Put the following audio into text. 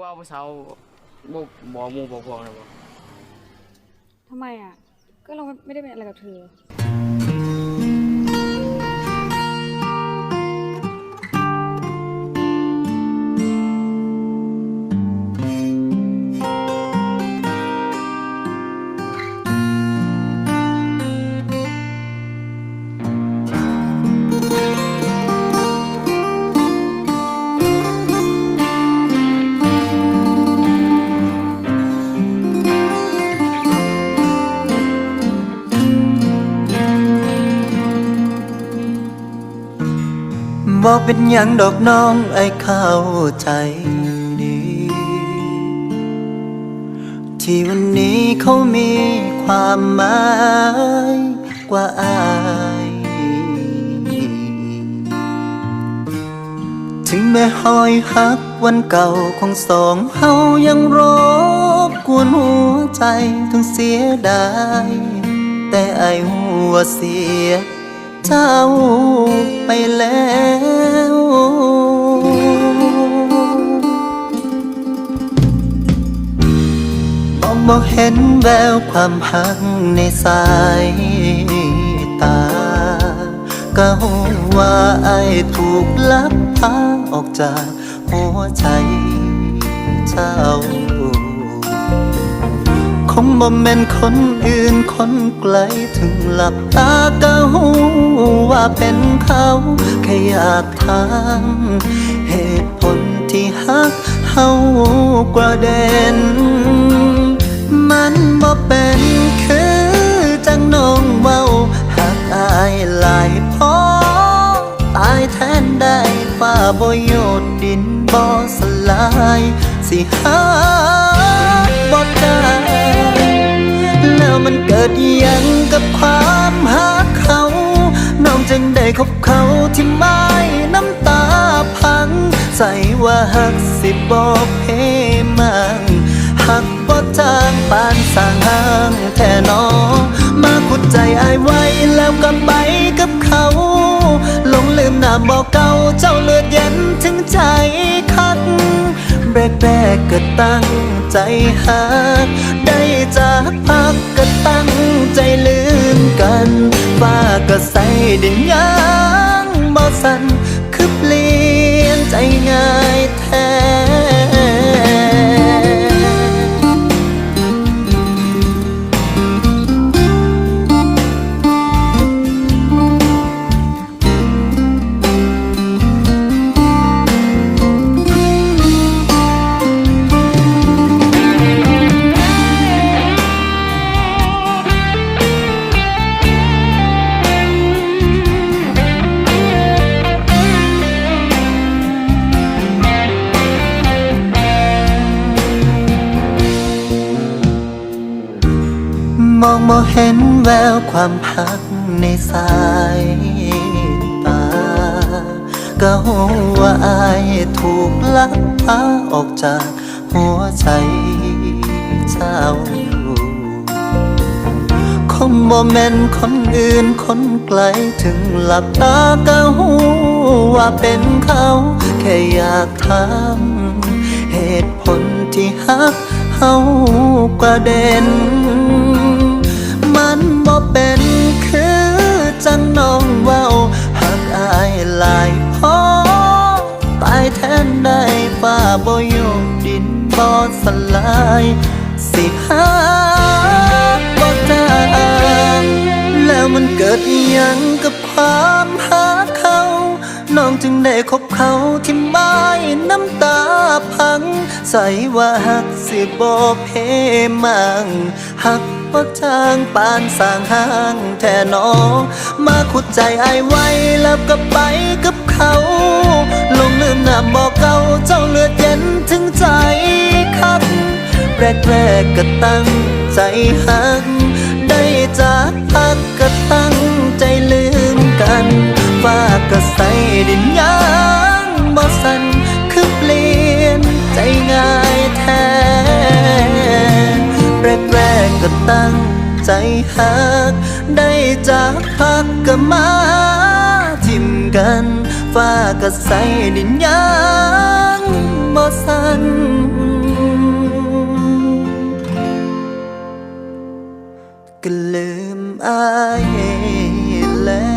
ว่าผู้สาวบ่บ่หมู่บ่พวกนะบ่ทำไมอะ ก็เราไม่ได้เป็นอะไรกับเธอ บ่เป็นหยังดอกน้องไอ้เข้าใจดี ที่วันนี้เขามีความหมายกว่าอาย ถึงแม้หอยหักวันเก่าของสองเฮายังรบกวนหัวใจถึงเสียดาย แต่ไอหัวเสีย เจ้าไปแล้วมองบ่เห็นแววความหักในสายตาก็ว่าไอ้ถูกลักพาออกจากหัวใจเจ้า งบ่แม่นคนอื่นคนไกลถึงหลับตาก็หูว่าเป็นเขาแค่อยากถามเหตุผลที่ฮักเฮากระเด็น มันบ่เป็นคือจังน้องเว้าหักอายหลายพอตายแทนได้ฟ้าบ่โยนดินบ่สลาย สิหาบ่ได้ มันเกิดยังกับความหักเขา น้องจึงได้คบเขาที่ไม่น้ำตาพัง ใส่ว่าหักสิบอกเพมังหักบ่ทางปานสร้างห้างแท่นอมาขุดใจอายไว้แล้วก็ไปกับเขาหลงลืมหน้าบอกเก่าเจ้าเลือดเย็นถึงใจคักแรกแรกๆก็ตั้งใจหักได้จากพัก ก็ตั้งใจลืมกันฟ้าก็ใส่ดินยางบ่สันคือเปลี่ยนใจง่าย แท้มองเห็นแววความพักในสายตาก็หูว่าอายถูกลักพาออกจากหัวใจเจ้าคงบ่แม่นคนอื่นคนไกลถึงหลับตาก็หูว่าเป็นเขา แค่อยากถามเหตุผลที่ฮักเฮากระเด็น บ่เป็นคือจังน้องเว้าหักอายหลายพอตายแทนได้ฟ้าบ่ยมดินบ่สลาย สิหาบ่จางแล้วมันเกิดยังกับความหาเขา น้องจึงได้คบเขาที่ไม่น้ำตา ง ใส่ว่าหักสิบ่เพมังหักบ่จางปานสร้างห้างแท่นอมาขุดใจไอไว้แล้วก็ไปกับเขา ลงลืมหน้าบอกเก่าเจ้าเลือดเย็นถึงใจคักแรกแรกก็ตั้งใจหัก ได้จากพักก็ตั้งใจลืมกันฟ้าก็ใส่ดินยัง หัก ได้จากพักก็มาทิมกันฟ้ากะใสดินยังบ่สันก็ลืมอายแล้ว